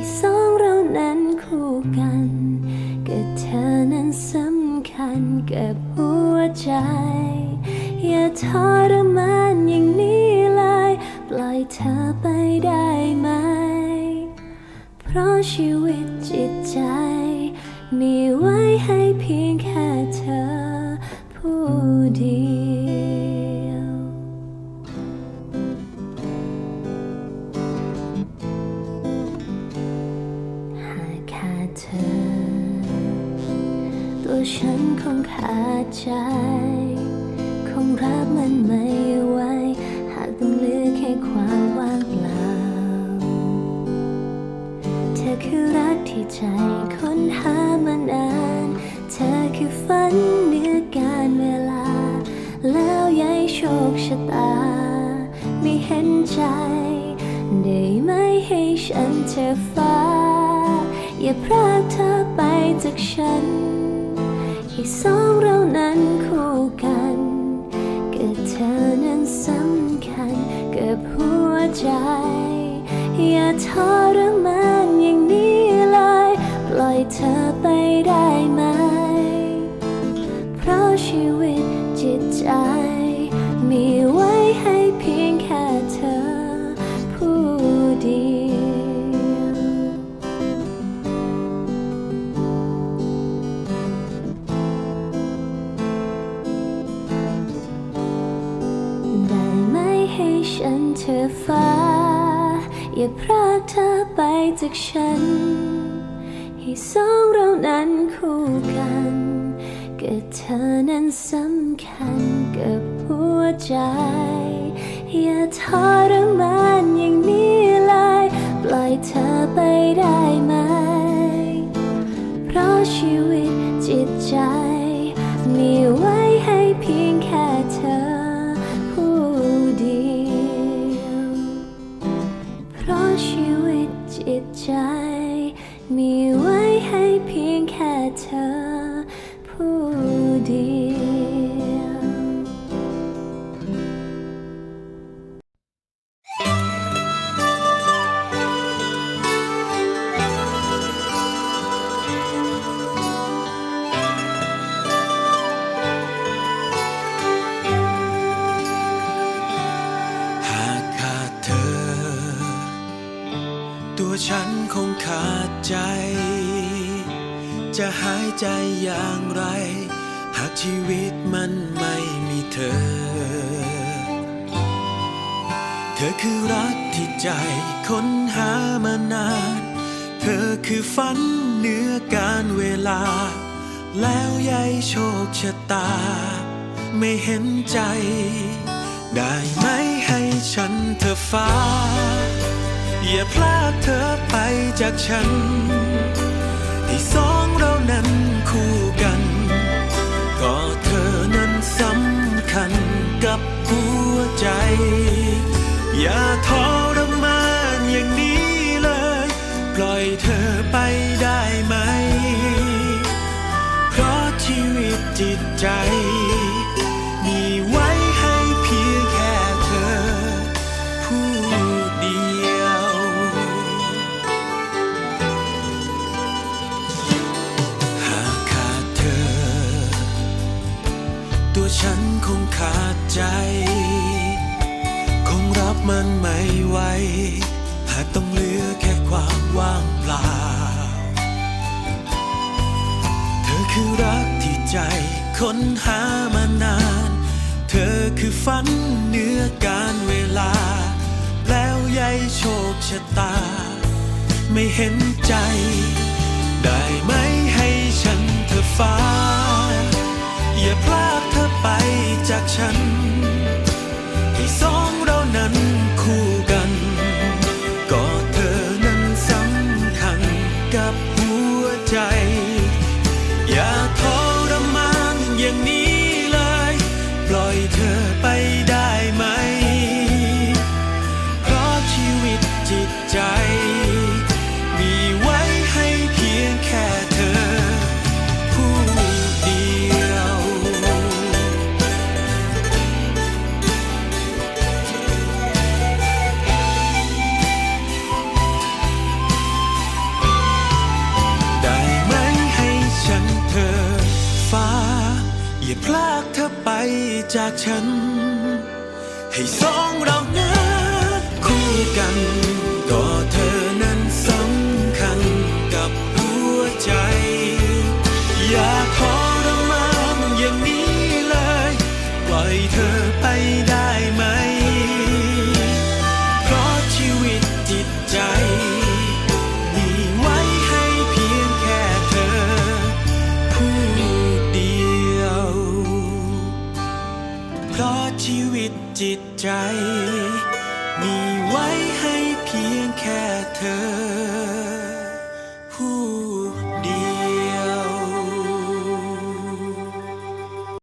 ให้สองเรานั้นคู่กันกับเธอนั้นสำคัญกับหัวใจ อย่าทรมานอย่างนี้เลย ปล่อยเธอไปได้ไหม เพราะชีวิตจิตใจ มีไว้ให้เพียงแค่ ฉันคงขาดใจ คงรับมันไม่ไหวหากต้องเลือกแค่ความว่างเปล่า เธอคือรักที่ใจค้นหามานาน เธอคือฝันเหนือการเวลา แล้วยายโชคชะตา ไม่เห็นใจ ได้ไหมให้ฉันเธอฟ้า อย่าพรากเธอไปจากฉัน ให้สองเรานั้นคู่กันกับเธอนั้นสำคัญกับหัวใจ อย่าทรมานอย่างนี้เลย ปล่อยเธอไป ให้ฉันเธอฟ้า อย่าพรากเธอไปจากฉัน ให้สองเรานั้นคู่กันกับเธอนั้นสำคัญกับหัวใจ อย่าทรมานอย่างนี้เลยปล่อยเธอไปได้ไหม เพราะชีวิตจิต เพียงแค่เธอผู้เดียวหากขาดเธอตัวฉันคงขาดใจ จะหายใจอย่างไร หากชีวิตมันไม่มีเธอ เธอคือรักที่ใจค้นหามานาน เธอคือฝันเหนือการเวลา แล้วยายโชคชะตา ไม่เห็นใจ ได้ไหมให้ฉันเธอฟ้า อย่าพลาดเธอไปจากฉัน ของเรานั้นคู่กัน ก็เธอนั้นสำคัญกับหัวใจ อย่าทรมานอย่างนี้เลย ปล่อยเธอไปได้ไหม เพราะชีวิตจิตใจ ไม่ไหวหากต้องเหลือแค่ความว่างเปล่า เธอคือรักที่ใจค้นหามานาน เธอคือฝันเหนือการเวลา แล้วยายโชคชะตา ไม่เห็นใจ ได้ไหมให้ฉันเธอฟ้า อย่าพลาดเธอไปจากฉันให้สองเรานั้น อย่าพลากเธอไปจากฉัน ให้สองเรานั้คู่กัน จิตใจ มีไว้ให้เพียงแค่เธอ